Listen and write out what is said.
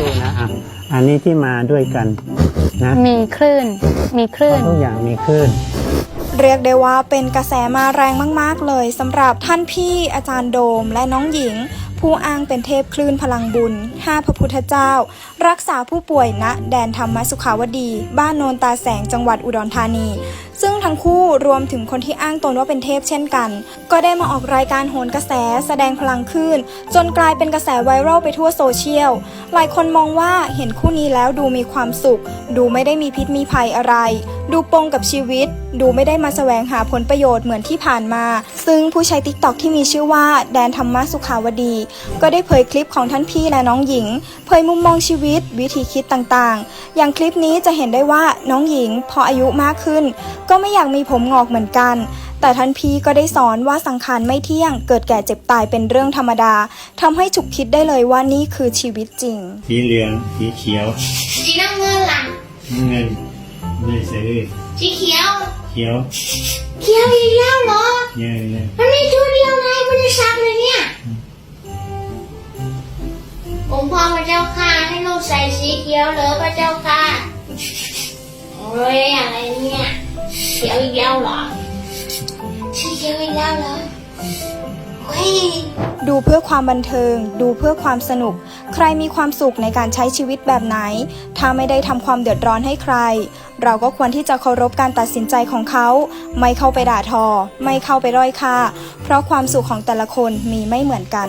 ดูนะอะอันนี้ที่มาด้วยกันนะมีคลื่น มีคลื่น ทุกอย่างมีคลื่น เรียกได้ว่าเป็นกระแสมาแรงมาก ๆ เลยสำหรับท่านพี่อาจารย์โดมและน้องหญิง ผู้อ้างเป็นเทพคลื่นพลังบุญห้าพระพุทธเจ้า รักษาผู้ป่วยณแดนธรรมสุขาวดี บ้านโนนตาแสงจังหวัดอุดรธานี ซึ่งทั้งคู่รวมถึงคนที่อ้างตนว่าเป็นเทพเช่นกัน ก็ได้มาออกรายการโหนกระแสแสดงพลังคลื่นจนกลายเป็นกระแสไวรัลไปทั่วโซเชียล หลายคนมองว่าเห็นคู่นี้แล้วดูมีความสุข ดูไม่ได้มีพิษมีภัยอะไร ดูปงกับชีวิต ดูไม่ได้มาแสวงหาผลประโยชน์เหมือนที่ผ่านมา ซึ่งผู้ใช้ติ๊กต็อกที่มีชื่อว่าแดนธรรมะสุขาวดี ก็ได้เผยคลิปของท่านพี่และน้องหญิง เผยมุมมองชีวิต วิธีคิดต่างๆ อย่างคลิปนี้จะเห็นได้ว่าน้องหญิงพออายุมากขึ้นก็ไม่อยากมีผมงอกเหมือนกัน แต่ท่านพี่ก็ได้สอนว่าสังขารไม่เที่ยง เกิดแก่เจ็บตายเป็นเรื่องธรรมดาทำให้ฉุกคิดได้เลยว่านี่คือชีวิตจริง สีเหลือง สีเขียว สีน้ำเงินล่ะน้ำเงินไม่ซื้อสีเขียว เขียว เขียวอีกแล้วเหรอเยอะเลยมันมีชุดเดียวไงไม่ได้ซักเลยเนี่ยองค์พ่อพระเจ้าค่ะให้ลูกใส่สีเขียวเหรอพระเจ้าค่ะโอ้ยอะไรเนี่ย เขียวอีกแล้วเหรอเขียวอีกแล้วเหรอเฮ้ยดูเพื่อความบันเทิง ดูเพื่อความสนุก ใครมีความสุขในการใช้ชีวิตแบบไหน ถ้าไม่ได้ทำความเดือดร้อนให้ใคร เราก็ควรที่จะเคารพการตัดสินใจของเขา ไม่เข้าไปด่าทอ ไม่เข้าไปด้อยค่า เพราะความสุขของแต่ละคนมีไม่เหมือนกัน